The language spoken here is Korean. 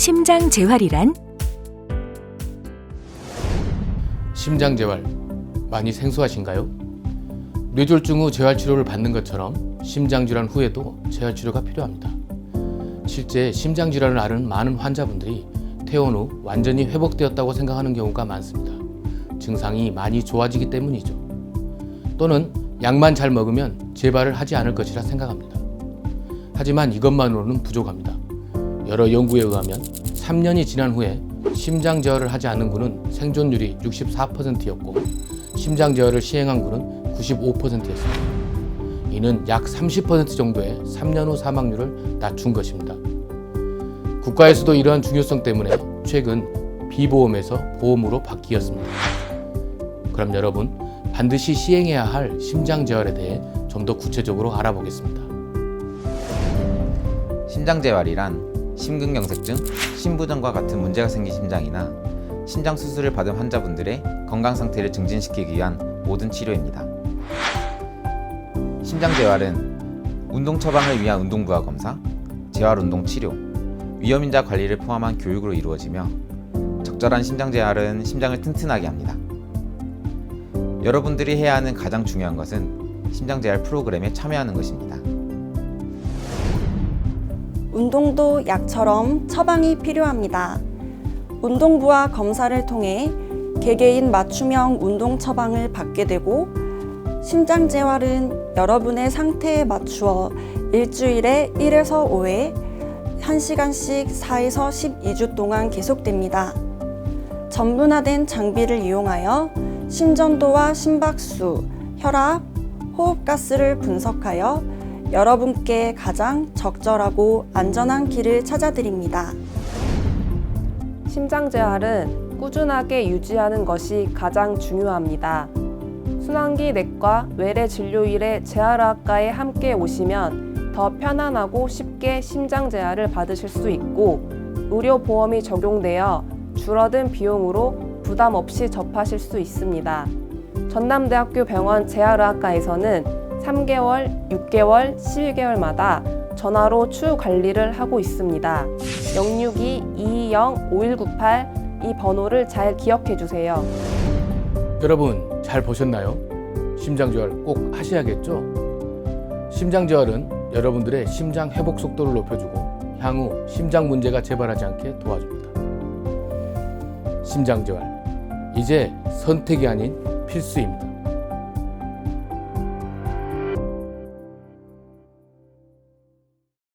심장 재활이란 심장 재활 많이 생소하신가요? 뇌졸중 후 재활 치료를 받는 것처럼 심장 질환 후에도 재활 치료가 필요합니다. 실제 심장 질환을 앓은 많은 환자분들이 퇴원 후 완전히 회복되었다고 생각하는 경우가 많습니다. 증상이 많이 좋아지기 때문이죠. 또는 약만 잘 먹으면 재발을 하지 않을 것이라 생각합니다. 하지만 이것만으로는 부족합니다. 여러 연구에 의하면 3년이 지난 후에 심장 제어를 하지 않는 군은 생존율이 64%였고 심장 제어를 시행한 군은 95%였습니다. 이는 약 30% 정도의 3년 후 사망률을 낮춘 것입니다. 국가에서도 이러한 중요성 때문에 최근 비보험에서 보험으로 바뀌었습니다. 그럼 여러분 반드시 시행해야 할 심장 제어에 대해 좀 더 구체적으로 알아보겠습니다. 심장 재활이란 심근경색증, 심부전과 같은 문제가 생긴 심장이나 심장 수술을 받은 환자분들의 건강 상태를 증진시키기 위한 모든 치료입니다. 심장 재활은 운동 처방을 위한 운동 부하 검사, 재활 운동 치료, 위험인자 관리를 포함한 교육으로 이루어지며 적절한 심장 재활은 심장을 튼튼하게 합니다. 여러분들이 해야 하는 가장 중요한 것은 심장 재활 프로그램에 참여하는 것입니다. 운동도 약처럼 처방이 필요합니다. 운동부와 검사를 통해 개개인 맞춤형 운동 처방을 받게 되고 심장 재활은 여러분의 상태에 맞추어 일주일에 1에서 5회 1시간씩 4에서 12주 동안 계속됩니다. 전문화된 장비를 이용하여 심전도와 심박수, 혈압, 호흡가스를 분석하여 여러분께 가장 적절하고 안전한 길을 찾아드립니다. 심장 재활은 꾸준하게 유지하는 것이 가장 중요합니다. 순환기 내과 외래 진료일에 재활학과에 함께 오시면 더 편안하고 쉽게 심장 재활을 받으실 수 있고 의료 보험이 적용되어 줄어든 비용으로 부담 없이 접하실 수 있습니다. 전남대학교 병원 재활의학과에서는 3개월, 6개월, 12개월마다 전화로 추후 관리를 하고 있습니다. 062-220-5198 이 번호를 잘 기억해 주세요. 여러분 잘 보셨나요? 심장 재활 꼭 하셔야겠죠? 심장 재활은 여러분들의 심장 회복 속도를 높여주고 향후 심장 문제가 재발하지 않게 도와줍니다. 심장 재활 이제 선택이 아닌 필수입니다.